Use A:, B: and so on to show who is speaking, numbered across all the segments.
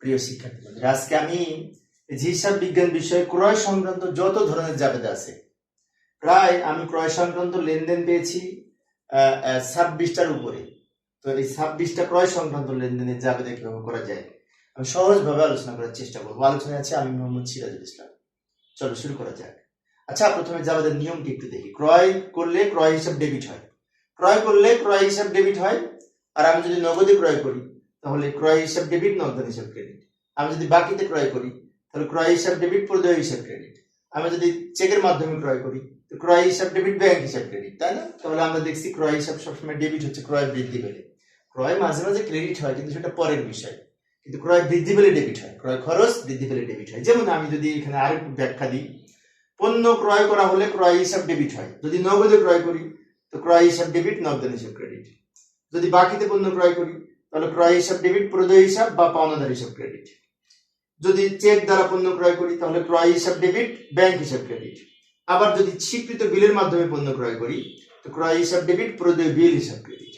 A: প্রিয় শিক্ষার্থী আজকে আমি হিসাব বিজ্ঞান বিষয়ে ক্রয় সংক্রান্ত যত ধরনের জাবেদ আছে, প্রায় আমি ক্রয় সংক্রান্ত লেনদেন পেয়েছি ছাব্বিশটার উপরে। তো এই ছাব্বিশটা ক্রয় সংক্রান্ত লেনদেনের জাবেদা কীভাবে করা যায়, আমি সহজভাবে আলোচনা করার চেষ্টা করব। আলোচনায় আছে আমি মোহাম্মদ সিরাজুল ইসলাম। চলো শুরু করা যাক। আচ্ছা প্রথমে জাবেদার নিয়মটি একটু দেখি। ক্রয় করলে ক্রয় হিসাব ডেবিট হয়। ক্রয় করলে ক্রয় হিসাব ডেবিট হয়, আর আমি যদি নগদে ক্রয় করি তাহলে ক্রয় হিসাব ডেবিট নগদ হিসাব ক্রেডিট আমি যদি বাকিতে ক্রয় করি, তাহলে ক্রয় হিসাব ডেবিট প্রদেয় হিসাব ক্রেডিট আমি যদি চেকের মাধ্যমে ক্রয় করি, তো ক্রয় হিসাব ডেবিট ব্যাংক হিসাব ক্রেডিট তাই না? তাহলে আমরা দেখছি ক্রয় হিসাব সবসময় ডেবিট হচ্ছে, ক্রয় বৃদ্ধি পেলে। ক্রয় মাঝে মাঝে ক্রেডিট হয়, কিন্তু সেটা পরের বিষয়। কিন্তু ক্রয় বৃদ্ধি পেলে ডেবিট হয়, ক্রয় খরচ বৃদ্ধি পেলে ডেবিট হয়। যেমন আমি যদি এখানে আরেকটু ব্যাখ্যা দিই, পণ্য ক্রয় করা হলে ক্রয় হিসাব ডেবিট হয়। যদি নগদে ক্রয় করি, তো ক্রয় হিসাব ডেবিট নগদান হিসাব ক্রেডিট যদি বাকিতে পণ্য ক্রয় করি তাহলে ক্রয় হিসাব ডেবিট প্রদেয় হিসাব বা পাওনাদার হিসাব ক্রেডিট যদি চেক দ্বারা পণ্য ক্রয় করি, তাহলে ক্রয় হিসাব ডেবিট ব্যাংক হিসাব ক্রেডিট আবার যদি স্বীকৃত বিলের মাধ্যমে পণ্য ক্রয় করি, তো ক্রয় হিসাব ডেবিট প্রদেয় বিল হিসাব ক্রেডিট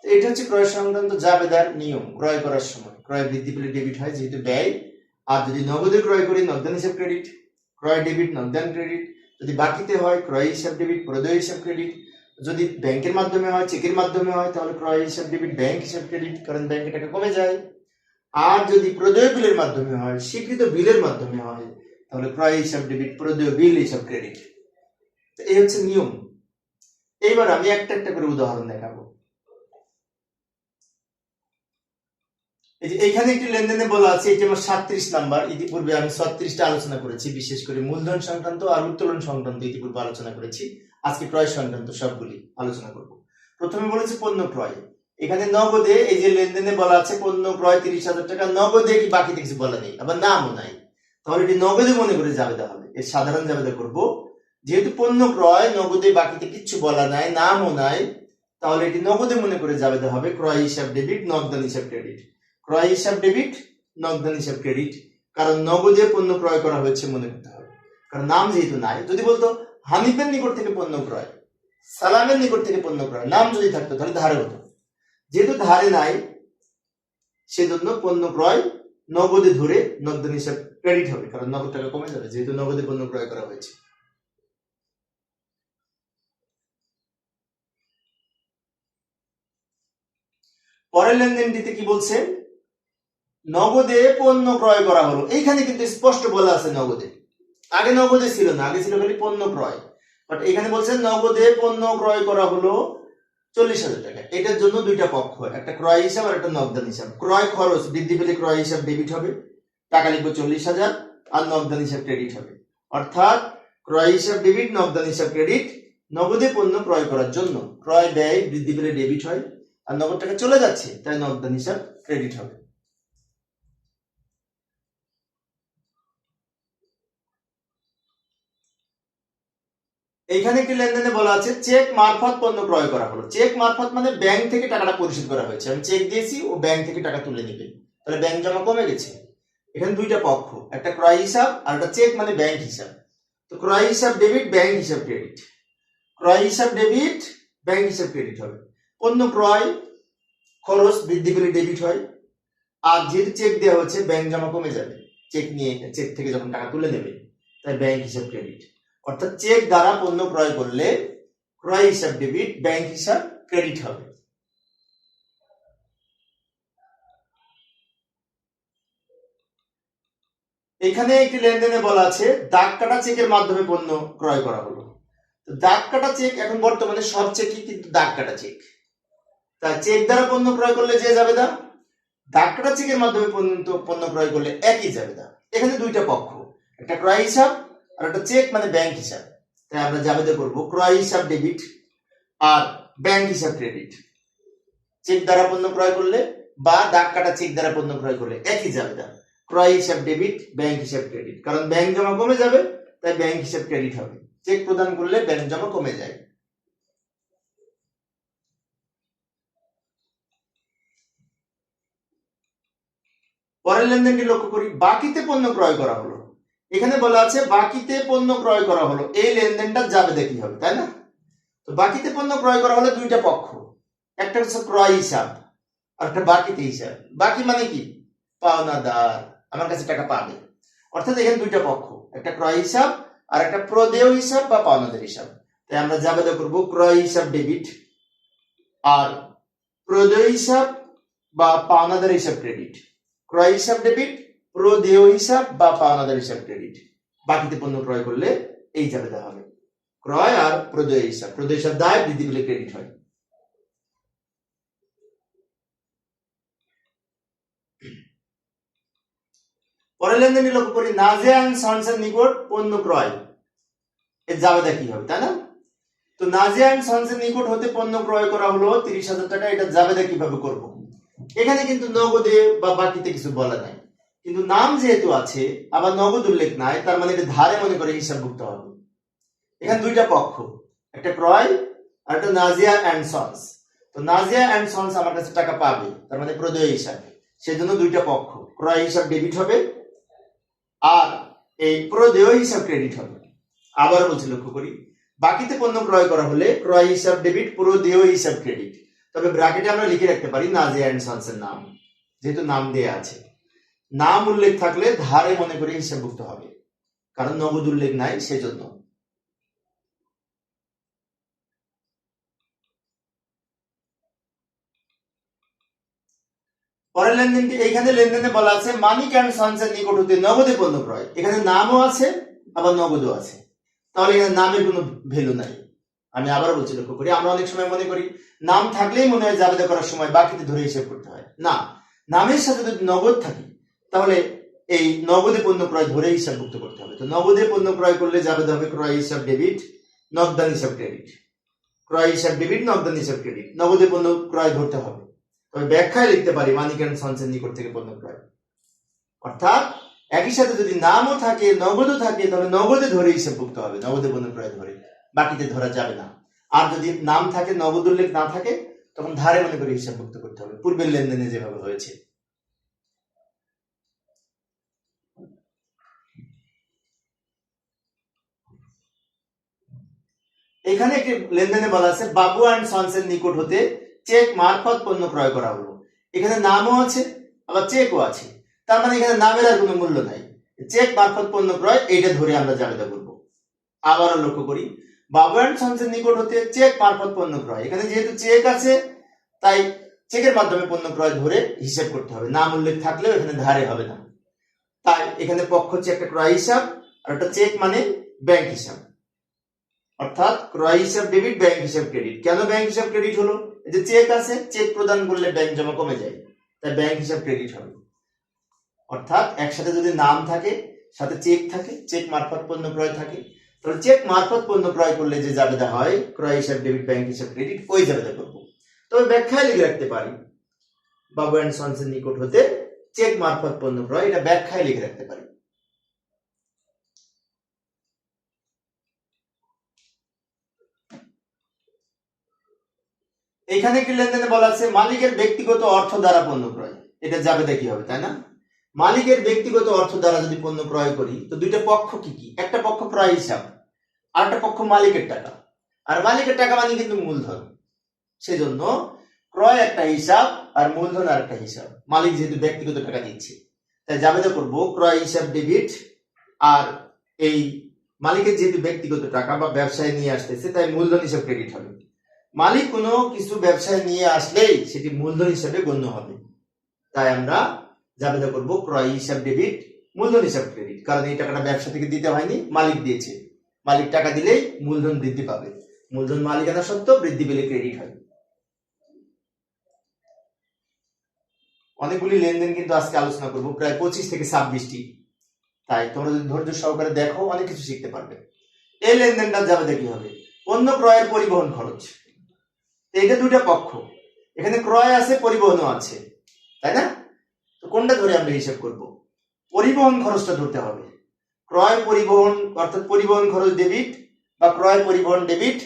A: তো এটা হচ্ছে ক্রয় সংক্রান্ত জাবেদার নিয়ম, ক্রয় করার সময়। ক্রয় বৃদ্ধি পেলে ডেবিট হয়, যেহেতু ব্যয়। আর যদি নগদে ক্রয় করি, নগদান হিসাব ক্রেডিট ক্রয় ডেবিট নগদান ক্রেডিট যদি বাকিতে হয়, ক্রয় হিসাব ডেবিট প্রদেয় হিসাব ক্রেডিট যদি ব্যাংকের মাধ্যমে হয়, চেকের মাধ্যমে হয়, তাহলে ক্রয় হিসাব ডেবিট ব্যাংক হিসাব ক্রেডিট কারণ ব্যাংকে টাকা কমে যায়। আর যদি প্রদেয় বিলের মাধ্যমে হয়, স্বীকৃত বিলের মাধ্যমে হয়, তাহলে ক্রয় হিসাব ডেবিট প্রদেয় বিল হিসাব ক্রেডিট এই হচ্ছে নিয়ম। এইবার আমি একটা একটা করে উদাহরণ দেখাবো। এই যে এখানে একটি লেনদেনে বলা আছে এটি আমার সাতত্রিশ নাম্বার। ইতিপূর্বে আমি ছত্রিশটা আলোচনা করেছি, বিশেষ করে মূলধন সংক্রান্ত আর উত্তোলন সংক্রান্ত ইতিপূর্বে আলোচনা করেছি। আজকে ক্রয় সংক্রান্ত সবগুলি আলোচনা করব। প্রথমে বলেছে পণ্য ক্রয়। এখানে নগদে এই যে লেনদেনে বলা আছে পণ্য ক্রয় তিরিশ হাজার টাকা, নগদে কি বাকিতে কিছু বলা নেই, আবার নামও নাই। তাহলে এটি নগদে মনে করে জাবেদা হবে, এর সাধারণ জাবেদা করব। যেহেতু পণ্য ক্রয়, নগদে বাকিতে কিচ্ছু বলা নাই, নামও নাই, তাহলে এটি নগদে মনে করে জাবেদা হবে ক্রয় হিসাব ডেবিট, নগদান হিসাব ক্রেডিট। ক্রয় হিসাব ডেবিট, নগদান হিসাব ক্রেডিট, কারণ নগদে পণ্য ক্রয় করা হয়েছে মনে করতে হবে। কারণ নাম যেহেতু নাই, যদি বলতো হানিফের নিকট থেকে পণ্য ক্রয়, সালামের নিকট থেকে পণ্য ক্রয়, নাম যদি থাকতো তাহলে ধারে হতো। যেহেতু ধারে নাই, সেজন্য পণ্য ক্রয় নগদে ধরে নগদ হিসাব ক্রেডিট হবে, কারণ নগদ টাকা কমে যাবে, যেহেতু নগদে পণ্য ক্রয় করা হয়েছে। পরের লেনদেনটিতে কি বলছে? নগদে পণ্য ক্রয় করা হলো। এইখানে কিন্তু স্পষ্ট বলা আছে নগদে। আগে নগদে ছিল না, আগে ছিল খালি পণ্য ক্রয়। বাট এখানে বলছে নগদে পণ্য ক্রয় করা হলো চল্লিশ হাজার টাকা। এটার জন্য দুইটা পক্ষ, একটা ক্রয় হিসাব আর একটা নগদান হিসাব। ক্রয় খরচ, বৃদ্ধি পেলে ক্রয় হিসাব ডেবিট হবে, টাকা লিখব চল্লিশ হাজার আর নগদান হিসাব ক্রেডিট হবে। অর্থাৎ ক্রয় হিসাব ডেবিট নগদান হিসাব ক্রেডিট নগদে পণ্য ক্রয় করার জন্য। ক্রয় ব্যয়, বৃদ্ধি পেলে ডেবিট হয়, আর নগদ টাকা চলে যাচ্ছে, তাই নগদান হিসাব ক্রেডিট হবে। এইখানে একটি লেনদেনে বলা আছে চেক মারফত পণ্য ক্রয় করা হলো। চেক মারফত মানে ব্যাংক থেকে টাকাটা পরিশোধ করা হয়েছে। আমি চেক দিয়েছি, ও ব্যাংক থেকে টাকা তুলে নেবে। তাহলে ব্যাংক জমা কমে গেছে। এখানে দুইটা পক্ষ, একটা ক্রয় হিসাব আর একটা চেক মানে ব্যাংক হিসাব। তো ক্রয় হিসাব ডেবিট ব্যাংক হিসাব ক্রেডিট ক্রয় হিসাব ডেবিট ব্যাংক হিসাব ক্রেডিট হবে। পণ্য ক্রয়, খরচ বৃদ্ধি পেলে ডেবিট হয়। আর যেহেতু চেক দেওয়া হচ্ছে ব্যাংক জমা কমে যাবে। চেক নিয়ে চেক থেকে যখন টাকা তুলে নেবে, তাই ব্যাংক হিসাব ক্রেডিট অর্থাৎ চেক দ্বারা পণ্য ক্রয় করলে ক্রয় হিসাব ডেবিট ব্যাংক হিসাব ক্রেডিট হবে। এখানে একটি লেনদেনে বলা আছে, দাগ কাটা চেকের মাধ্যমে পণ্য ক্রয় করা হলো। তো দাগ কাটা চেক এখন বর্তমানে সব চেকই কিন্তু দাগ কাটা চেক। তা চেক দ্বারা পণ্য ক্রয় করলে যে যাবে দা দাগ কাটা চেকের মাধ্যমে পণ্য পণ্য ক্রয় করলে একই যাবে দা এখানে দুইটা পক্ষ, একটা ক্রয় হিসাব আর একটা চেক মানে ব্যাংক হিসাব। তাই আমরা জাবেদা করব ক্রয় হিসাব ডেবিট আর ব্যাংক হিসাব ক্রেডিট চেক দ্বারা পণ্য ক্রয় করলে বা দাগ কাটা চেক দ্বারা পণ্য ক্রয় করলে একই জাবেদা। ক্রয় হিসাব ডেবিট ব্যাংক হিসাব ক্রেডিট কারণ ব্যাংক জমা কমে যাবে, তাই ব্যাংক হিসাব ক্রেডিট হবে। চেক প্রদান করলে ব্যাংক জমা কমে যায়। পরের লেনদেনটি লক্ষ্য করি, বাকিতে পণ্য ক্রয় করা হলো। এখানে বলা আছে, বাকিতে পণ্য ক্রয় করা হলো। এই লেনদেনটা যাবে দেখি হবে, তাই না? তো বাকিতে পণ্য ক্রয় করা হলে দুইটা পক্ষ। একটা হচ্ছে ক্রয় হিসাব, আর একটা বাকিতে হিসাব। বাকি মানে কি? পাওনাদার, আমার কাছে টাকা পাবে। অর্থাৎ এখানে দুইটা পক্ষ, একটা ক্রয় হিসাব আর একটা প্রদেয় হিসাব বা পাওনাদার হিসাব। তাই আমরা জাবেদা করব, ক্রয় হিসাব, ডেবিট, আর প্রদেয় হিসাব বা পাওনাদার হিসাব, ক্রেডিট। ক্রয় হিসাব, ডেবিট প্রদেয় হিসাব বা পাওনাদার হিসাব ক্রেডিট বাকিতে পণ্য ক্রয় করলে এই জাবেদা হবে। ক্রয় আর প্রদেয় হিসাব। প্রদেয় হিসাব দায়, বৃদ্ধি পেলে ক্রেডিট হয়। পরের লেনদেনে লক্ষ্য করি। নাজিয়ান সন্সের নিকট পণ্য ক্রয়। এর জাবেদা কি হবে, তাই না? তো নাজিয়ান সন্সের নিকট হতে পণ্য ক্রয় করা হলো তিরিশ হাজার টাকা। এটা জাবেদা কীভাবে করব? এখানে কিন্তু নগদে বা বাকিতে কিছু বলা নাই। কিন্তু নাম যেহেতু আছে, আবার নগদ উল্লেখ নাই, তার মানে এটা ধারে মনে করে হিসাবভুক্ত হবে। এখানে দুইটা পক্ষ, একটা ক্রয় আর একটা নাজিয়া অ্যান্ড সন্স। তো নাজিয়া অ্যান্ড সন্স আমার কাছে টাকা পাবে, তার মানে প্রদেয় হিসাবে। সেই জন্য দুইটা পক্ষ, ক্রয় হিসাব ডেবিট হবে আর এই প্রদেয় হিসাব ক্রেডিট হবে। আবার বলছি, লক্ষ্য করি, বাকিতে পণ্য ক্রয় করা হলে ক্রয় হিসাব ডেবিট প্রদেয় হিসাব ক্রেডিট তবে ব্র্যাকেটে আমরা লিখে রাখতে পারি নাজিয়া অ্যান্ড সন্সের নাম, যেহেতু নাম দেয়া আছে। নাম উল্লেখ থাকলে ধারে মনে করে হিসাবভুক্ত হবে। কারণ নগদ উল্লেখ নাই, সেজন্য। পরের লেনদেনটি, এইখানে লেনদেনে বলা আছে, মানিক অ্যান্ড সন্সের নিকট হতে নগদে পণ্য ক্রয়। এখানে নামও আছে, আবার নগদও আছে। তাহলে এখানে নামের কোনো ভ্যালু নাই। আমি আবার বলছি, লক্ষ্য করি, আমরা অনেক সময় মনে করি, নাম থাকলেই মনে হয় জাবেদা করার সময় বাকিতে ধরে হিসেব করতে হয়। না, নামের সাথে যদি নগদ থাকে তাহলে এই নগদে পণ্য ক্রয় ধরে হিসাবভুক্ত করতে হবে। তো নগদে পণ্য ক্রয় করলে জাবেদা হবে ক্রয় হিসাব ডেবিট, নগদান হিসাব ক্রেডিট ক্রয় হিসাব ডেবিট, নগদান হিসাব ক্রেডিট নগদে পণ্য ক্রয় ধরতে হবে। তবে ব্যাখ্যায় লিখতে পারি মানিক অ্যান্ড নিকট থেকে পণ্য ক্রয়। অর্থাৎ একই সাথে যদি নামও থাকে, নগদও থাকে, তাহলে নগদে ধরে হিসাবভুক্ত হবে। নগদে পণ্য ক্রয় ধরে। বাকিতে ধরা যাবে না। আর যদি নাম থাকে, নগদ উল্লেখ না থাকে, তখন ধারে মনে করে হিসাবভুক্ত করতে হবে। পূর্বের লেনদেনে যেভাবে হয়েছে। এখানে একটি লেনদেনে বলা আছে। বাবু অ্যান্ড সন্সের নিকট হতে চেক মারফত পণ্য ক্রয় করা হলো। এখানে নামও আছে, আবার চেকও আছে। তার মানে এখানে নামের আর কোনো মূল্য নাই। চেক মারফত পণ্য ক্রয়, এইটা ধরে আমরা জাবেদা করব আবারও লক্ষ্য করি, বাবু অ্যান্ড সন্সের নিকট হতে চেক মারফত পণ্য ক্রয়। এখানে যেহেতু চেক আছে, তাই চেকের মাধ্যমে পণ্য ক্রয় ধরে হিসাব করতে হবে। নাম উল্লেখ থাকলেও এখানে ধারে হবে না। তাই এখানে পক্ষ হচ্ছে একটা ক্রয় হিসাব, আর একটা চেক মানে ব্যাংক হিসাব। অর্থাৎ ক্রয় হিসাব ডেবিট ব্যাংক হিসাব ক্রেডিট কেন ব্যাংক হিসাব ক্রেডিট হলো? যে চেক আছে চেক প্রদান করলে ব্যাংক জমা কমে যায়। তাই ব্যাংক হিসাব ক্রেডিট হবে। অর্থাৎ একসাথে যদি নাম থাকে, সাথে চেক থাকে চেক মারফত পণ্য ক্রয় থাকে, তাহলে চেক মারফত পণ্য ক্রয় করলে যে জাবেদা হয়, ক্রয় হিসাব ডেবিট ব্যাংক হিসাব ক্রেডিট ওই জাবেদা করব। তবে ব্যাখ্যায় লিখে রাখতে পারি। বাবু অ্যান্ড সন্সের নিকট হতে চেক মারফত পণ্য ক্রয়, এটা ব্যাখ্যায় লিখে রাখতে পারি। এখানে কি লেনদেনে বলা আছে? মালিকের ব্যক্তিগত অর্থ দ্বারা পণ্য ক্রয়। এটা যাবে দেখি হবে, তাই না? মালিকের ব্যক্তিগত অর্থ দ্বারা যদি পণ্য ক্রয় করি, তো দুইটা পক্ষ কি কি? একটা পক্ষ ক্রয় হিসাব আর একটা পক্ষ মালিকের টাকা। আর মালিকের টাকা মানে কিন্তু মূলধন। সেজন্য ক্রয় একটা হিসাব আর মূলধন আর একটা হিসাব। মালিক যেহেতু ব্যক্তিগত টাকা দিচ্ছে, তাই যাবে জাবেদা করব ক্রয় হিসাব ডেবিট আর এই মালিকের যেহেতু ব্যক্তিগত টাকা বা ব্যবসায় নিয়ে আসতেছে, তাই মূলধন হিসাব ক্রেডিট হবে। মালিক কোনো কিছু ব্যবসায় নিয়ে আসলেই সেটি মূলধন হিসাবে গণ্য হবে। তাই আমরা জাবেদা করব ক্রয় হিসাব ডেবিট মূলধন হিসাব ক্রেডিট কারণ এই টাকাটা ব্যবসা থেকে দিতে হয়নি, মালিক দিয়েছে। মালিক টাকা দিলেই মূলধন বৃদ্ধি পাবে। মূলধন মালিকানা সত্ত্বেও বৃদ্ধি পেলে ক্রেডিট হয়। অনেকগুলি লেনদেন কিন্তু আজকে আলোচনা করব। প্রায় পঁচিশ থেকে ছাব্বিশটি। তাই তোমরা যদি ধৈর্য সহকারে দেখো, অনেক কিছু শিখতে পারবে। এই লেনদেনটা যাবে দেখি হবে পণ্য ক্রয়ের পরিবহন খরচ। এইটা দুটা পক্ষ। এখানে ক্রয় আছে, পরিবহনও আছে। তাই না? তো কোনটা ধরে আমরা হিসাব করব? পরিবহন খরচটা ধরতে হবে। ক্রয়, পরিবহন, অর্থাৎ পরিবহন খরচ ডেবিট বা ক্রয়, পরিবহন ডেবিট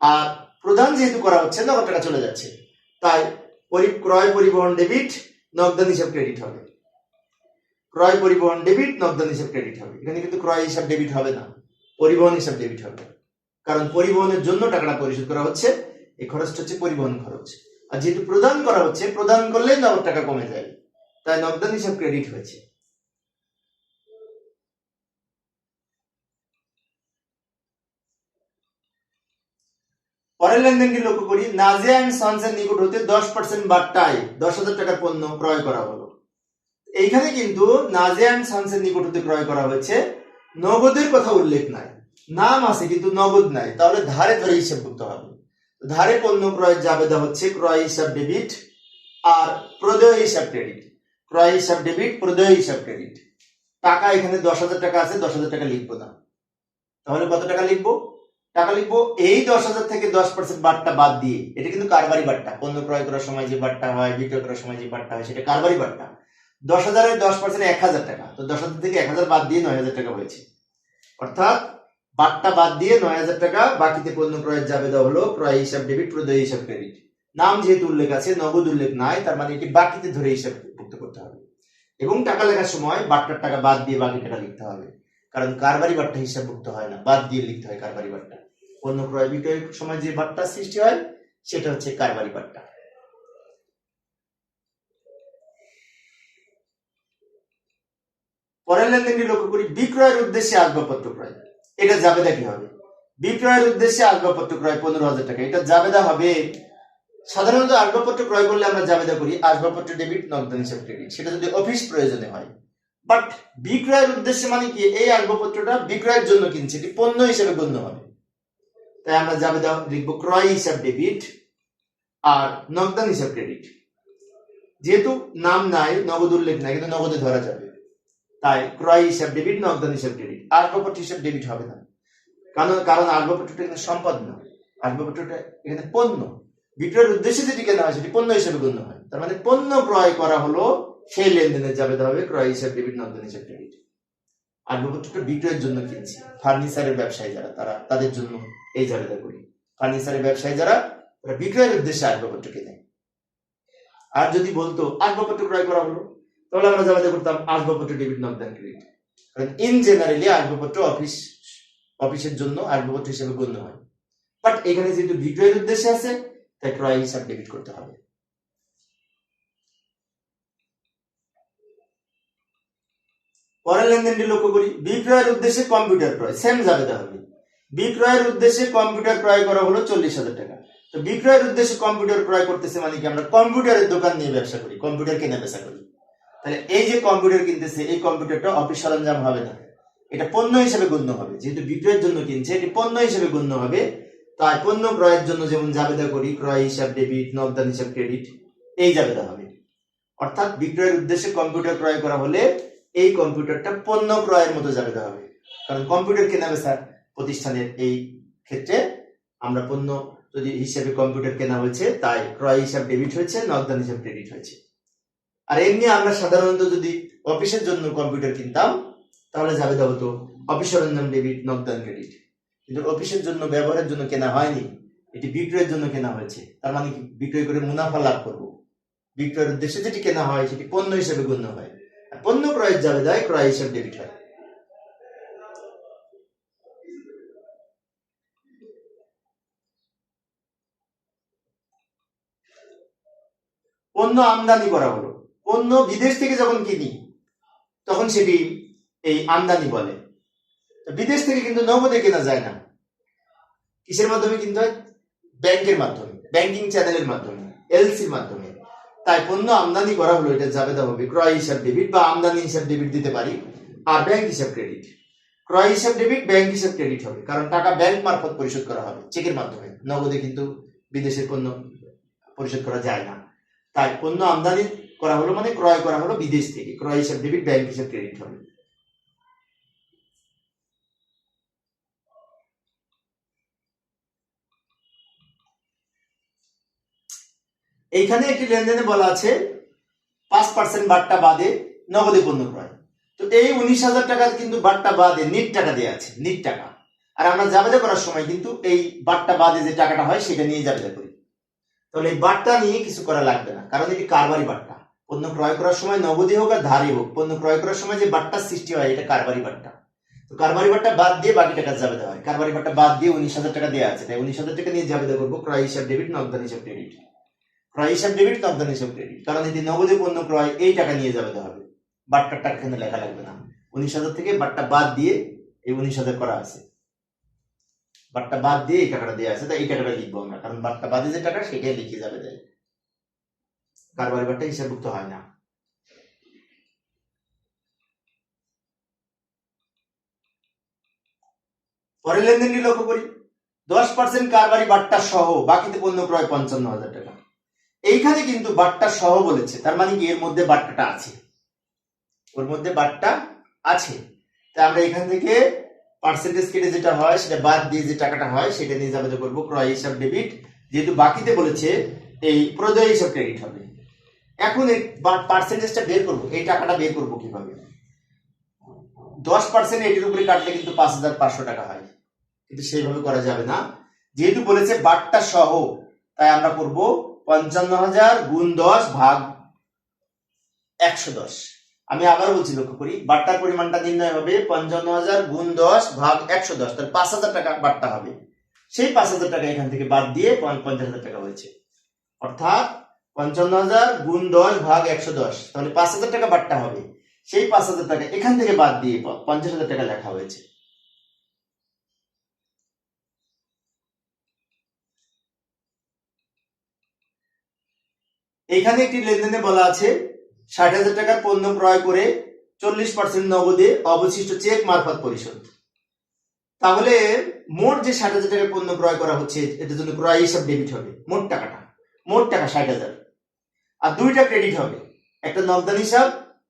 A: আর প্রদান যেহেতু করা হচ্ছে নগদ টাকা চলে যাচ্ছে। তাই ক্রয়, পরিবহন ডেবিট নগদান হিসাব ক্রেডিট হবে। ক্রয়, পরিবহন ডেবিট নগদান হিসাব ক্রেডিট হবে। এখানে কিন্তু ক্রয় হিসাব ডেবিট হবে না, পরিবহন হিসাব ডেবিট হবে। কারণ পরিবহনের জন্য টাকাটা পরিশোধ করা হচ্ছে। এই খরচটা হচ্ছে পরিবহন খরচ। আর যেহেতু প্রদান করা হচ্ছে, প্রদান করলে নগদ টাকা কমে যায়। তাই নগদান হিসাব ক্রেডিট হয়েছে। পরের লেনদেনটি লক্ষ্য করি। নাজিয়া সন্সের নিকট হতে দশ পার্সেন্ট বাট্টায় দশ হাজার টাকার পণ্য ক্রয় করা হলো। এইখানে কিন্তু নাজিয়া সন্সের নিকট হতে ক্রয় করা হয়েছে। নগদের কথা উল্লেখ নাই। নাম আছে কিন্তু নগদ নাই। তাহলে ধারে ধরে হিসাবভুক্ত হবে। ধারে পণ্য ক্রয়ের জাবেদা হচ্ছে ক্রয় হিসাব ডেবিট আর প্রদেয় হিসাব ক্রেডিট। ক্রয় হিসাব ডেবিট, প্রদেয় হিসাব ক্রেডিট। টাকা এখানে দশ হাজার টাকা আছে, দশ হাজার টাকা লিখব না। তাহলে কত টাকা লিখব? টাকা লিখব এই দশ হাজার থেকে দশ পার্সেন্ট বাট্টা বাদ দিয়ে। এটা কিন্তু কারবারি বাট্টা পণ্য ক্রয় করার সময় যে বাট্টা হয়, বিক্রয় করার সময় যে বাট্টা হয়, সেটা কারবারি বাট্টা দশ হাজারের দশ পার্সেন্ট এক হাজার টাকা। তো দশ হাজার থেকে এক হাজার বাদ দিয়ে নয় হাজার টাকা হয়েছে। অর্থাৎ বাট্টা বাদ দিয়ে নয় হাজার টাকা বাকিতে পণ্য ক্রয়ের জাবেদা হলো, ক্রয় হিসাব ডেবিট, প্রদেয় হিসাব ক্রেডিট। নাম যেহেতু উল্লেখ আছে, নগদ উল্লেখ নাই, তার মানে এটি বাকিতে ধরে হিসাব ভুক্ত করতে হবে। এবং টাকা লেখার সময় বাট্টার টাকা বাদ দিয়ে বাকি টাকা লিখতে হবে। কারণ কারবারি বাট্টা হিসাবভুক্ত হয় না, বাদ দিয়ে লিখতে হয় কারবারি বাট্টা। পণ্য ক্রয় বিক্রয়ের সময় যে বাট্টা সৃষ্টি হয়, সেটা হচ্ছে কারবারি বাট্টা। পরের লেনদেনটি লক্ষ্য করি, বিক্রয়ের উদ্দেশ্যে আসবাবপত্র ক্রয়। এটা জাবেদা কি হবে বিক্রয়ের উদ্দেশ্যে আসবাবপত্র ক্রয় পনেরো হাজার টাকা। এটা জাবেদা হবে। সাধারণত আসবাবপত্র ক্রয় করলে আমরা জাবেদা করি আসবাবপত্র ডেবিট নগদান হিসাব ক্রেডিট সেটা যদি অফিস প্রয়োজনে হয়। বাট বিক্রয়ের উদ্দেশ্যে মানে কি? এই আসবাবপত্রটা বিক্রয়ের জন্য কিনছে। এটি পণ্য হিসেবে গণ্য হবে। তাই আমরা জাবেদা লিখব ক্রয় হিসাব ডেবিট আর নগদান হিসাব ক্রেডিট যেহেতু নাম নাই, নগদ উল্লেখ নাই, কিন্তু নগদে ধরা যাবে। তাই ক্রয় হিসাব ডেবিট নগদান হিসাব ক্রেডিট আসবাবপত্র হিসাব ডেবিট হবে না। কারণ কারণ আসবাবপত্রটা এখানে সম্পদ না। আসবাবপত্রটা এখানে পণ্য। বিক্রয়ের উদ্দেশ্যে যেটি কেনা হয়, সেটি পণ্য হিসেবে গণ্য হয়। তার মানে পণ্য ক্রয় করা হলো, সেই লেনদেনের জাবেদা হবে ক্রয় হিসাব ডেবিট নগদান হিসাব ক্রেডিট আসবাবপত্রটা বিক্রয়ের জন্য কিনছি। ফার্নিচারের ব্যবসায়ী যারা, তারা, তাদের জন্য এই জাবেদা করি। ফার্নিচারের ব্যবসায়ী যারা বিক্রয়ের উদ্দেশ্যে আসবাবপত্র কেনে। আর যদি বলতো আসবাবপত্র ক্রয় করা হলো? তাহলে আমরা জাবেদা করতাম আসবাবপত্র ডেবিট নগদান ক্রেডিট কারণ ইন জেনারেলি আসবাবপত্র অফিস অফিসের জন্য আসবাবপত্র হিসেবে গণ্য হয়। বাট এখানে যেহেতু বিক্রয়ের উদ্দেশ্যে আছে, তাই ক্রয় হিসাব ডেবিট করতে হবে। পরের লেনদেনটি লক্ষ্য করি। বিক্রয়ের উদ্দেশ্যে কম্পিউটার ক্রয় সেম জাবেদা হবে বিক্রয়ের উদ্দেশ্যে কম্পিউটার ক্রয় করা হলো চল্লিশ হাজার টাকা। তো বিক্রয়ের উদ্দেশ্যে কম্পিউটার ক্রয় করতেছে মানে কি? আমরা কম্পিউটারের দোকান নিয়ে ব্যবসা করি কম্পিউটার কেনা বেচা করি। তাহলে এই যে কম্পিউটার কিনতেছে, এই কম্পিউটারটা অফিস সরঞ্জাম হবে না। এটা পণ্য হিসেবে গণ্য হবে। যেহেতু বিক্রয়ের জন্য কিনছে, এটি পণ্য হিসেবে গণ্য হবে। তাই পণ্য ক্রয়ের জন্য যেমন জাবেদা করি, ক্রয় হিসাব ডেবিট নগদান হিসাব ক্রেডিট এই জাবেদা হবে। অর্থাৎ বিক্রয়ের উদ্দেশ্যে কম্পিউটার ক্রয় করা হলে এই কম্পিউটারটা পণ্য ক্রয়ের মতো জাবেদা হবে। কারণ কম্পিউটার কেনা বেচা প্রতিষ্ঠানের এই ক্ষেত্রে আমরা পণ্য যদি হিসেবে কম্পিউটার কেনা হয়েছে, তাই ক্রয় হিসাব ডেবিট হয়েছে, নগদান হিসাব ক্রেডিট হয়েছে। আর এমনি আমরা সাধারণত যদি অফিসের জন্য কম্পিউটার কিনতাম, তাহলে জাবেদা হতো অফিস সরঞ্জাম ডেবিট, নগদান ক্রেডিট। কিন্তু অফিসের জন্য, ব্যবহারের জন্য কেনা হয়নি, এটি বিক্রয়ের জন্য কেনা হয়েছে। তার মানে কি? বিক্রয় করে মুনাফা লাভ করব। বিক্রয়ের উদ্দেশ্যে যেটি কেনা হয়, সেটি পণ্য হিসেবে গণ্য হয়। আর পণ্য ক্রয়ের জাবেদায় ক্রয় হিসাব ডেবিট হয়। পণ্য আমদানি করা হলো। পণ্য বিদেশ থেকে যখন কিনি, তখন সেটি এই আমদানি বলে। বিদেশ থেকে কিন্তু নগদে কেনা যায় না। কিসের মাধ্যমে কিনতে হয়? ব্যাংকের মাধ্যমে, ব্যাংকিং চ্যানেলের মাধ্যমে, এলসির মাধ্যমে। তাই পণ্য আমদানি করা হলো, এটা জাবেদা হবে। ক্রয় হিসাব ডেবিট বা আমদানি হিসাব ডেবিট দিতে পারি, আর ব্যাংক হিসাব ক্রেডিট। ক্রয় হিসাব ডেবিট, ব্যাংক হিসাব ক্রেডিট হবে, কারণ টাকা ব্যাংক মারফত পরিশোধ করা হবে, চেকের মাধ্যমে। নগদে কিন্তু বিদেশের পণ্য পরিশোধ করা যায় না। তাই পণ্য আমদানি করা হলো মানে ক্রয় করা হলো বিদেশ থেকে। ক্রয় হিসাব ডেবিট ব্যাংক হিসাব ক্রেডিট হবে। এইখানে একটি লেনদেনে বলা আছে, পাঁচ পার্সেন্ট বাট্টা বাদে নগদে পণ্য ক্রয়। তো এই উনিশ হাজার টাকা কিন্তু বাট্টা বাদে নিট টাকা দেওয়া আছে নিট টাকা। আর আমরা জাবেদা করার সময় কিন্তু এই বাট্টা বাদে যে টাকাটা হয়, সেটা নিয়ে জাবেদা করি। তাহলে এই বাট্টা নিয়ে কিছু করা লাগবে না, কারণ এটি কারবারি বাট্টা। পণ্য ক্রয় করার সময় নগদে হোক আর ধারে হোক, পণ্য ক্রয় করার সময় যে বাট্টার সৃষ্টি হয়, এটা কারবারি বাট্টা। তো কারবারি বাট্টা বাদ দিয়ে বাকি টাকা জাবেদা হয়। কারবারি বাট্টা বাদ দিয়ে উনিশ হাজার টাকা দেওয়া আছে। তাই উনিশ হাজার টাকা নিয়ে জাবেদা করব ক্রয় হিসাব ডেবিট, নগদান হিসাব ক্রেডিট। ক্রয় হিসাব ডেবিট, নগদান হিসাব ক্রেডিট। কারণ যদি নগদে পণ্য ক্রয়, এই টাকা নিয়ে যাবে হবে। বাট্টার টাকা এখানে লেখা লাগবে না। উনিশ হাজার থেকে বাট্টা বাদ দিয়ে এই উনিশ হাজার করা আছে। বাট্টা বাদ দিয়ে এই টাকাটা দেওয়া আছে। তাই এই টাকাটা লিখব আমরা। কারণ বাট্টা বাদে যে টাকা, সেটাই লিখে যাবে দেয় কারবারি বাট্টা হিসাবভুক্ত হয় না। পরের লেনদেনটি লক্ষ্য করি। দশ পার্সেন্ট কারবারি বাট্টা সহ বাকিতে পণ্য ক্রয় পঞ্চান্ন হাজার টাকা। এইখানে কিন্তু বাট্টা সহ বলেছে, তার মানে কি? এর মধ্যে বাট্টাটা আছে। ওর মধ্যে বাট্টা আছে। তাই আমরা এখান থেকে পার্সেন্টেজ কেটে যেটা হয়, সেটা বাদ দিয়ে যে টাকাটা হয়, সেটা নিয়ে যাবে করব। ক্রয় হিসাব ডেবিট যেহেতু বাকিতে বলেছে, এই প্রদেয় হিসাব ক্রেডিট হবে। এখন এই পার্সেন্টেজটা বের করব, এই টাকাটা বের করব কীভাবে? দশ পার্সেন্ট এটির উপরে কাটলে কিন্তু পাঁচ হাজার পাঁচশো টাকা হয়। কিন্তু সেইভাবে করা যাবে না। যেহেতু বলেছে বাট্টা সহ, তাই আমরা করব পঞ্চান্ন হাজার গুণ দশ ভাগ একশো দশ। আমি আবার বলছি লক্ষ্য করি বাট্টার পরিমাণটা নির্ণয় হবে পঞ্চান্ন হাজার গুণ দশ ভাগ একশো দশ, তাহলে পাঁচ হাজার টাকা বাট্টা হবে। সেই পাঁচ হাজার টাকা এখান থেকে বাদ দিয়ে পঞ্চাশ হাজার টাকা হয়েছে। অর্থাৎ পঞ্চান্ন হাজার গুণ দশ ভাগ একশো দশ, তাহলে পাঁচ হাজার টাকা বাট্টা হবে। সেই পাঁচ হাজার টাকা এখান থেকে বাদ দিয়ে পঞ্চাশ হাজার টাকা লেখা হয়েছে। এখানে একটি লেনদেনে বলা আছে, ষাট হাজার টাকার পণ্য ক্রয় করে চল্লিশ পার্সেন্ট নগদে অবশিষ্ট চেক মারফত পরিশোধ। তাহলে মোট যে ষাট হাজার টাকার পণ্য ক্রয় করা হচ্ছে, এটার জন্য ক্রয় হিসাব ডেবিট হবে। মোট টাকাটা, মোট টাকা ষাট হাজার। আর দুইটা ক্রেডিট হবে। একটা নগদান হিসাব,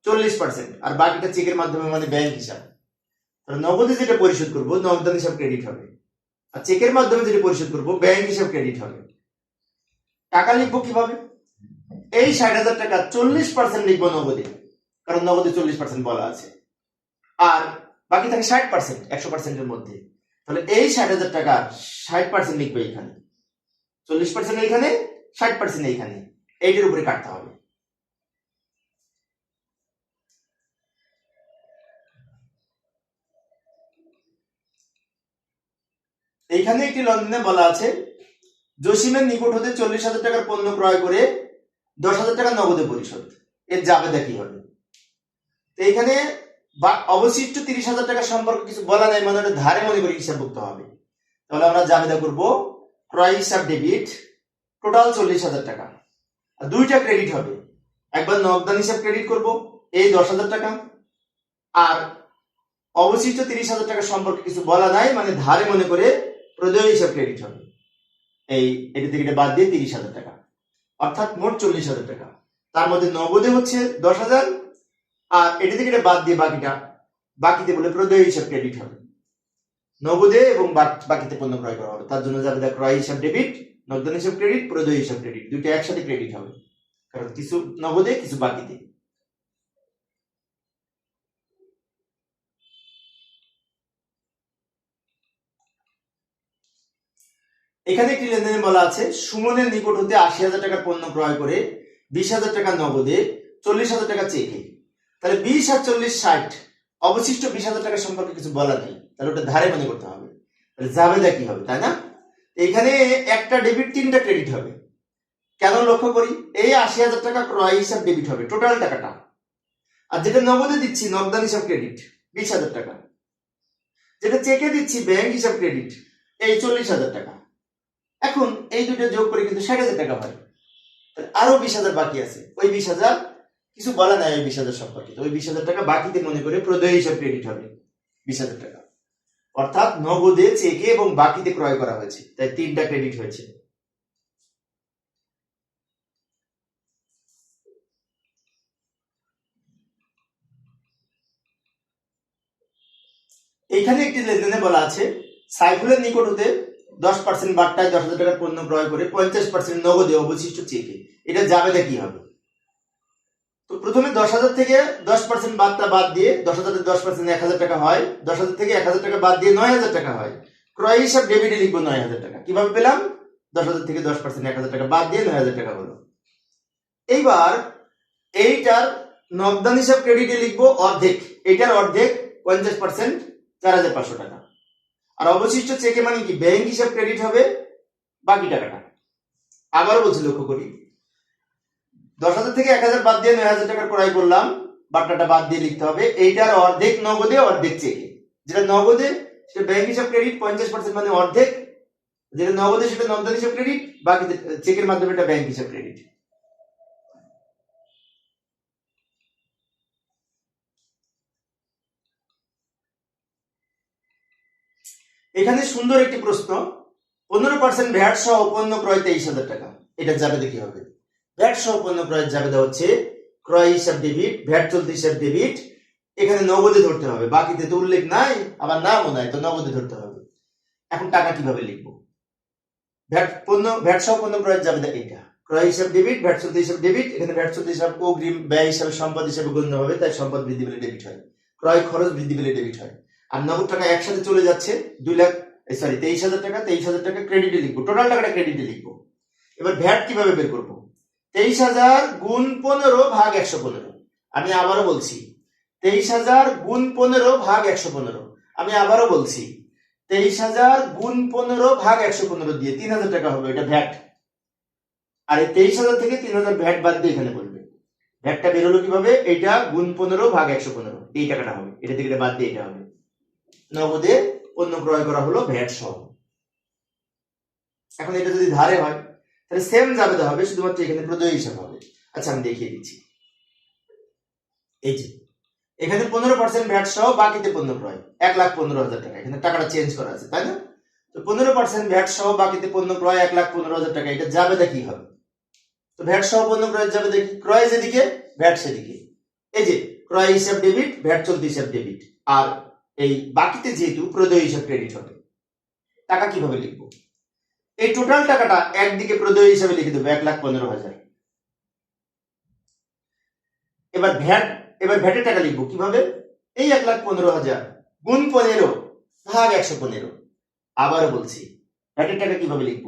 A: চল্লিশ পার্সেন্ট আর বাকিটা চেকের মাধ্যমে মানে ব্যাংক হিসাব। তাহলে নগদে যেটা পরিশোধ করব, নগদান হিসাব ক্রেডিট হবে। আর চেকের মাধ্যমে যেটা পরিশোধ করব ব্যাংক হিসাব ক্রেডিট হবে। টাকা লিখব কীভাবে? এই ষাট হাজার টাকা চল্লিশ পার্সেন্ট লিখব নগদে, কারণ নগদে চল্লিশ পার্সেন্ট বলা আছে। আর বাকি থাকে ষাট পার্সেন্ট একশো পার্সেন্টের মধ্যে। তাহলে এই ষাট হাজার টাকা ষাট পার্সেন্ট লিখবে এখানে। চল্লিশ পার্সেন্ট এইখানে ষাট পার্সেন্ট এইখানে। এইটার উপরে কাটতে হবে। এইখানে একটি লন্ডনে বলা আছে, জসিমের নিকট হতে চল্লিশ হাজার টাকার পণ্য ক্রয় করে দশ হাজার টাকা নগদে পরিশোধ। এর জাবেদা কি হবে? বা অবশিষ্ট তিরিশ হাজার টাকা সম্পর্কে কিছু বলা নাই মানে ধারে মনে করে হিসাবভুক্ত হবে। তাহলে আমরা জাবেদা করব, ক্রয় হিসাব ডেবিট, টোটাল চল্লিশ হাজার টাকা। দুইটা ক্রেডিট হবে। একবার নগদান হিসাব ক্রেডিট করব, এই দশ হাজার টাকা। আর অবশিষ্ট তিরিশ হাজার টাকা সম্পর্কে কিছু বলা নাই মানে ধারে মনে করে প্রদেয় হিসাব ক্রেডিট হবে। এই, এটা থেকে বাদ দিয়ে তিরিশ হাজার টাকা। অর্থাৎ মোট চল্লিশ হাজার টাকা। তার মধ্যে নগদে হচ্ছে দশ হাজার, আর এটি থেকে এটা বাদ দিয়ে বাকিটা, বাকিতে বলে প্রদেয় হিসাব ক্রেডিট হবে। নগদে এবং বাক- বাকিতে পণ্য ক্রয় করা হবে। তার জন্য যাবে ক্রয় হিসাব ডেবিট নগদান হিসাব ক্রেডিট প্রদেয় হিসাব ক্রেডিট দুটো একসাথে ক্রেডিট হবে। কারণ কিছু নগদে, কিছু বাকিতে। এখানে একটি লেনদেনে বলা আছে, সুমনের নিকট হতে আশি হাজার টাকার পণ্য ক্রয় করে বিশ হাজার টাকা নগদে, চল্লিশ হাজার টাকা চেকে। তাহলে বিশ আর চল্লিশ ষাট, অবশিষ্ট বিশ হাজার টাকা সম্পর্কে কিছু বলা নেই। তাহলে ওটা ধারে মনে করতে হবে। তাহলে জাবেদা কি হবে, তাই না? এখানে একটা ডেবিট তিনটা ক্রেডিট হবে। কেন লক্ষ্য করি? এই আশি হাজার টাকা ক্রয় হিসাব ডেবিট হবে টোটাল টাকাটা। আর যেটা নগদে দিচ্ছি, নগদান হিসাব ক্রেডিট বিশ হাজার টাকা। যেটা চেকে দিচ্ছি ব্যাংক হিসাব ক্রেডিট এই চল্লিশ হাজার টাকা। এখন এই দুটো যোগ করে কিন্তু ষাট হাজার টাকা হয়। আরও বিশ হাজার বাকি আছে। ওই বিশ হাজার, কিছু বলা নাই, ওই বিশ হাজার সম্পর্কে তো ওই বিশ হাজার টাকা বাকিতে মনে করে প্রদেয় হিসাব ক্রেডিট হবে, বিশ হাজার টাকা। অর্থাৎ নগদে চেকে এবং বাকিতে ক্রয় করা হয়েছে। তাই তিনটা ক্রেডিট হয়েছে। এখানে একটি লেনদেনে বলা আছে, সাইফুলের নিকট হতে দশ পার্সেন্ট বাট্টায় দশ হাজার টাকার পণ্য ক্রয় করে পঞ্চাশ পার্সেন্ট নগদে অবশিষ্ট চেকে। এটা যাবে কি হবে? প্রথমে দশ হাজার থেকে দশ পার্সেন্ট বাদটা বাদ দিয়ে দশ হাজার দশ পার্সেন্ট এক হাজার টাকা হয়, দশ হাজার থেকে এক হাজার টাকা বাদ দিয়ে নয় হাজার টাকা হয়। ক্রয় হিসাব ডেবিটে লিখব নয় হাজার টাকা। কীভাবে পেলাম? দশ হাজার থেকে দশ পার্সেন্ট এক হাজার টাকা বাদ দিয়ে নয় হাজার টাকা হলো। এইবার এইটার নগদান হিসাব ক্রেডিটে লিখব অর্ধেক। এইটার অর্ধেক পঞ্চাশ পার্সেন্ট চার হাজার পাঁচশো টাকা। আর অবশিষ্ট চেকে মানে কি? ব্যাংক হিসাব ক্রেডিট হবে, বাকি টাকাটা। আবার বলছি লক্ষ্য করি। দশ হাজার থেকে এক হাজার বাদ দিয়ে নয় হাজার টাকার ক্রয় করলাম। বাদ দিয়ে লিখতে হবে। এইটার অর্ধেক নগদে, অর্ধেক চেকে। যেটা নগদে, সেটা ব্যাংক হিসাব ক্রেডিট পঞ্চাশ পার্সেন্ট মানে অর্ধেক। যেটা নগদে, সেটা নগদ হিসাব ক্রেডিট বাকি চেকের মাধ্যমে এটা ব্যাংক হিসাব ক্রেডিট এখানে সুন্দর একটি প্রশ্ন। পনেরো পার্সেন্ট ভ্যাট সহ পণ্য ক্রয় তেইশ হাজার টাকা। এটা যাবে কি হবে। ভ্যাট সহ পণ্য ক্রয়ের জাবেদা হচ্ছে। ক্রয় হিসাব ডেবিট ভ্যাট চলতি ডেবিট এখানে নগদে ধরতে হবে। বাকিতে তো উল্লেখ নাই, আবার নামও নাই, তো নগদে ধরতে হবে। এখন টাকা কীভাবে লিখব? ভ্যাট পণ্য, ভ্যাট সহ পণ্য ক্রয়ের জাবেদা এটা। ক্রয় হিসাব ডেবিট ভ্যাট চলতি হিসাব ডেবিট এখানে ভ্যাট চলতি হিসাব অগ্রিম ব্যয় হিসাবে সম্পদ হিসাবে গণ্য হবে, তাই সম্পদ বৃদ্ধি পেলে ডেবিট হয়। ক্রয় খরচ বৃদ্ধি পেলে ডেবিট হয়। আর নগদ টাকা একসাথে চলে যাচ্ছে, দুই লাখ সরি তেইশ হাজার টাকা, তেইশ হাজার টাকা ক্রেডিটে লিখব। টোটাল টাকাটা ক্রেডিটে লিখব। এবার ভ্যাট কীভাবে বের করব? তেইশ হাজার গুণ পনেরো ভাগ একশো পনেরো। আমি আবারও বলছি, তেইশ হাজার গুণ পনেরো ভাগ একশো পনেরো। আমি আবারও বলছি, তেইশ হাজার গুণ পনেরো ভাগ একশো পনেরো দিয়ে তিন হাজার টাকা হবে, এটা ভ্যাট। আর এই তেইশ হাজার থেকে তিন হাজার ভ্যাট বাদ দিয়ে এখানে বলবে। ভ্যাটটা বেরোলো কীভাবে? এটা গুণ পনেরো ভাগ একশো পনেরো। এই টাকাটা হবে, এটা থেকে বাদ দিয়ে এটা হবে। নগদে পণ্য ক্রয় করা হলো ভ্যাট সহ। এখন এটা যদি ধারে হয় তাহলে সেম জাবেদা হবে, শুধুমাত্র এখানে প্রদেয় হিসাব হবে। আচ্ছা আমি দেখিয়ে দিচ্ছি। এই যে, এখানে পনেরো পার্সেন্ট ভ্যাট সহ বাকিতে পণ্য ক্রয়, এক লাখ পনেরো হাজার টাকা। এখানে টাকাটা চেঞ্জ করা আছে, তাই না? তো পনেরো পার্সেন্ট ভ্যাট সহ বাকিতে পণ্য ক্রয়, এক লাখ পনেরো হাজার টাকা। এটা জাবেদা কি হবে? তো ভ্যাট সহ পণ্য ক্রয় যাবে দেখি ক্রয় যেদিকে ভ্যাট সেদিকে। এই যে, ক্রয় হিসাব ডেবিট ভ্যাট চলতি হিসাব ডেবিট আর এই বাকিতে যেহেতু প্রদেয় হিসাব ক্রেডিট হবে। টাকা কীভাবে লিখব? এই টোটাল টাকাটা একদিকে প্রদেয় হিসাবে লিখে দেবো, এক লাখ পনেরো হাজার। এবার ভ্যাট, এবার ভ্যাটের টাকা লিখব কীভাবে? এই এক লাখ পনেরো হাজার গুণ পনেরো, ভাগ একশো পনেরো। আবারও বলছি, ভ্যাটের টাকা কীভাবে লিখব?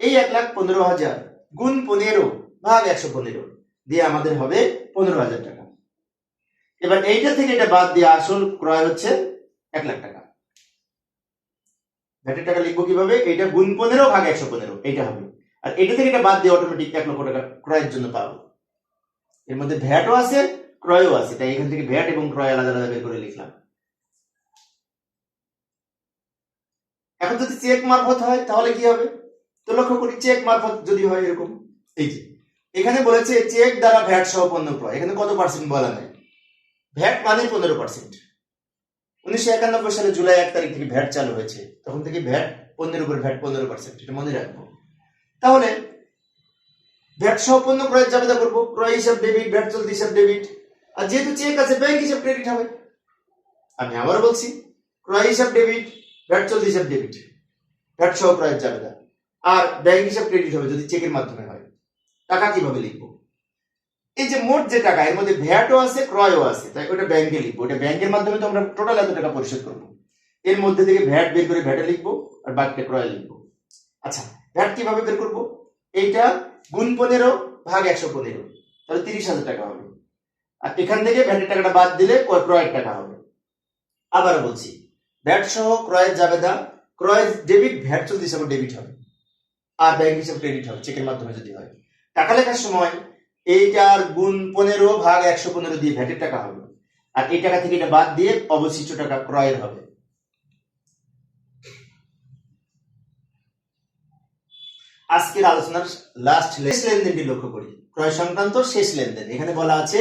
A: এই এক লাখ পনেরো হাজার গুণ পনেরো, ভাগ একশো পনেরো। দিয়ে আমাদের হবে পনেরো হাজার টাকা। এবার এইটা থেকে এটা বাদ দিয়ে আসল ক্রয় হচ্ছে এক লাখ টাকা। ভ্যাটের টাকা লিখব কীভাবে? এটা গুণ পনেরো ভাগ একশো পনেরো। এইটা হবে। আর এটা থেকে এটা বাদ দিয়ে অটোমেটিক এক লক্ষ টাকা ক্রয়ের জন্য পাবো। এর মধ্যে ভ্যাটও আছে, ক্রয়ও আছে। তাই এখান থেকে ভ্যাট এবং ক্রয় আলাদা আলাদা বের করে লিখলাম। এখন যদি চেক মারফত হয়, তাহলে কি হবে? তো লক্ষ্য করি চেক মারফত যদি হয় এরকম। এই যে, এখানে বলেছে চেক দ্বারা ভ্যাট সহ পণ্য ক্রয়। এখানে কত পার্সেন্ট বলা নাই ভ্যাট মানে পনেরো পার্সেন্ট উনিশশো একানব্বই সালে জুলাই এক তারিখ থেকে ভ্যাট চালু হয়েছে। তখন থেকে ভ্যাট পণ্যের উপর, ভ্যাট পনেরো পার্সেন্ট এটা মনে রাখব। তাহলে ভ্যাট সহ পণ্য ক্রয়ের জাবেদা করব। ক্রয় হিসাব ডেবিট, ভ্যাট চলতি হিসাব ডেবিট। আর যেহেতু চেক আছে, ব্যাংক হিসাব ক্রেডিট হবে। আমি আবারও বলছি, ক্রয় হিসাব ডেবিট, ভ্যাট চলতি হিসাব ডেবিট ভ্যাট সহ ক্রয়ের জাবেদা। আর ব্যাংক হিসাব ক্রেডিট হবে যদি চেকের মাধ্যমে হয়। টাকা কীভাবে লিখব? এই যে মোট যে টাকা, এর মধ্যে ভ্যাটও আছে, ক্রয়ও আছে, তাই ওটা ব্যাংকে লিখব। ওটা ব্যাংকের মাধ্যমে তো আমরা টোটাল এত টাকা পরিশোধ করব। এর মধ্যে থেকে ভ্যাট বের করে ভ্যাটে লিখব আর বাকিটা ক্রয় লিখব। আচ্ছা ভ্যাট কীভাবে বের করব? এইটা গুণ পনেরো ভাগ একশো পনেরো, তাহলে তিরিশ হাজার টাকা হবে। আর এখান থেকে ভ্যাটের টাকাটা বাদ দিলে ক্রয়- ক্রয়ের টাকা হবে। আবারও বলছি, ভ্যাট সহ ক্রয়ের জাবেদা, ক্রয় ডেবিট, ভ্যাট চলতি হিসাবে ডেবিট হবে। আর ব্যাংক হিসাবে ক্রেডিট হবে চেকের মাধ্যমে যদি হয়। টাকা লেখার সময় এইটার গুণ পনেরো ভাগ একশো পনেরো দিয়ে ভ্যাটের টাকা হবে। আর এই টাকা থেকে এটা বাদ দিয়ে অবশিষ্ট টাকা ক্রয়ের হবে। আজকের আলোচনার লাস্ট লেনদেনটি লক্ষ্য করি। ক্রয় সংক্রান্ত শেষ লেনদেন। এখানে বলা আছে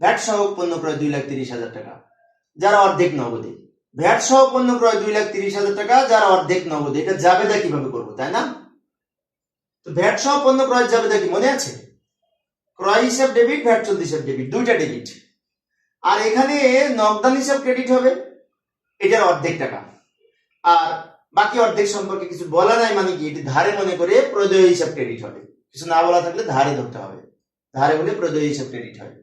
A: ভ্যাট সহ পণ্য ক্রয় দুই লাখ তিরিশ হাজার টাকা, যারা অর্ধেক নগদে। ভ্যাট সহ পণ্য ক্রয় দুই লাখ তিরিশ হাজার টাকা, যারা অর্ধেক নগদে। এটা যাবে জাবেদা কীভাবে করব, তাই না? তো ভ্যাট সহ পণ্য ক্রয়ের জাবেদা কি মনে আছে? ক্রয় হিসাব ডেবিট ভ্যাট চলতি হিসাব ডেবিট, দুইটা ডেবিট। আর এখানে নগদান হিসাব ক্রেডিট হবে, এটার অর্ধেক টাকা। আর বাকি অর্ধেক সম্পর্কে কিছু বলা নাই মানে কি, এটি ধারে মনে করে প্রদেয় হিসাব ক্রেডিট হবে। কিছু না বলা থাকলে ধারে ধরতে হবে। ধারে হলে প্রদেয় হিসাব ক্রেডিট হবে।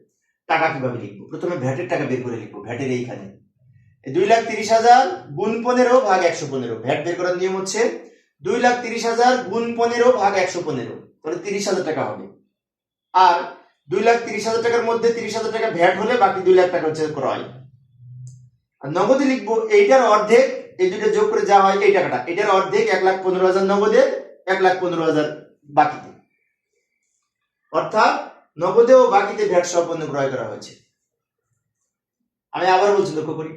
A: টাকা কীভাবে লিখব? প্রথমে ভ্যাটের টাকা বের করে লিখব, ভ্যাটের এইখানে। দুই লাখ তিরিশ হাজার গুণ পনেরো ভাগ একশো পনেরো। ভ্যাট বের করার নিয়ম হচ্ছে দুই লাখ তিরিশ হাজার গুণ পনেরো ভাগ একশো পনেরো। তাহলে তিরিশ হাজার টাকা হবে। আর দুই লাখ তিরিশ হাজার টাকার মধ্যে তিরিশ হাজার টাকা ভ্যাট হলে বাকি দুই লাখ টাকা হচ্ছে ক্রয়। আর নগদে লিখব, এইটার অর্ধেক, এই দুটো যোগ করে যা হয় এই টাকাটা, এটার অর্ধেক এক লাখ পনেরো হাজার নগদে, এক লাখ পনেরো হাজার বাকিতে। অর্থাৎ নগদে ও বাকিতে ভ্যাট পণ্য ক্রয় করা হয়েছে। আমি আবার বলছি, লক্ষ্য করি।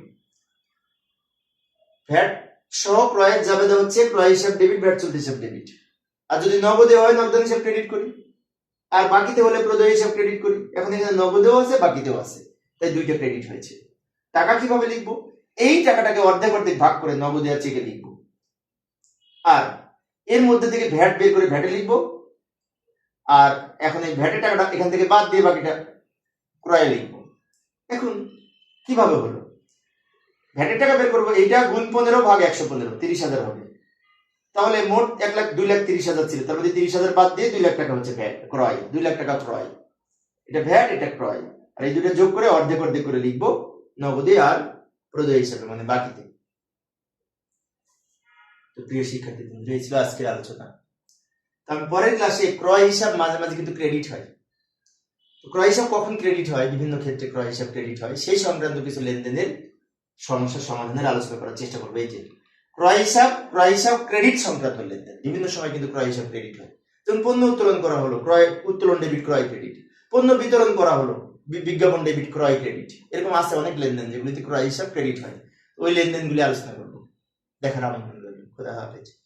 A: ভ্যাট সহ ক্রয়ের জাবেদা হচ্ছে, ক্রয় হিসাব ডেবিট ভ্যাট চলতি হিসাব ডেবিট আর যদি নগদে হয়, নগদান হিসাব ক্রেডিট করি। আর বাকিতে হলে প্রদেয় হিসাব ক্রেডিট করি। এখন এখানে নগদেও আছে, বাকিতেও আছে। তাই দুইটা ক্রেডিট হয়েছে। টাকা কীভাবে লিখব? এই টাকাটাকে অর্ধেক অর্ধেক ভাগ করে নগদে আর চেকে লিখব। আর এর মধ্যে থেকে ভ্যাট বের করে ভ্যাটে লিখব। আর এখন এই ভ্যাটের টাকাটা এখান থেকে বাদ দিয়ে বাকিটা ক্রয়ে লিখব। এখন কীভাবে হলো? ভ্যাটের টাকা বের করব, এইটা গুণ পনেরো ভাগ একশো পনেরো, তিরিশ হাজার হবে। তাহলে মোট এক লাখ দুই লাখ তিরিশ হাজার ছিল। তার মধ্যে তিরিশ হাজার বাদ দিয়ে দুই লাখ টাকা হচ্ছে ভ্যাট, ক্রয়। দুই লাখ টাকা ক্রয়। এটা ভ্যাট, এটা ক্রয়। আর এই দুটো যোগ করে অর্ধেক অর্ধেক করে লিখব নগদে আর প্রদেয় হিসাবে মানে বাকিতে। তো প্রিয় শিক্ষার্থী বন্ধু এই ছিল আজকের আলোচনা। তার পরের ক্লাসে ক্রয় হিসাব মাঝে মাঝে কিন্তু ক্রেডিট হয়। তো ক্রয় হিসাব কখন ক্রেডিট হয়? বিভিন্ন ক্ষেত্রে ক্রয় হিসাব ক্রেডিট হয়। সেই সংক্রান্ত কিছু লেনদেনের সমস্যার সমাধানের আলোচনা করার চেষ্টা করব। এই যে ক্রয় হিসাব ক্রয় হিসাব ক্রেডিট সংক্রান্ত লেনদেন। বিভিন্ন সময় কিন্তু ক্রয় হিসাব ক্রেডিট হয়। যেমন পণ্য উত্তোলন করা হলো ক্রয় উত্তোলন ডেবিট ক্রয় ক্রেডিট পণ্য বিতরণ করা হলো বিজ্ঞাপন ডেবিট ক্রয় ক্রেডিট এরকম আছে অনেক লেনদেন যেগুলিতে ক্রয় হিসাব ক্রেডিট হয়। ওই লেনদেনগুলি আলোচনা করব। দেখার আমন্ত্রণ রইল। খোদা হাফেজ।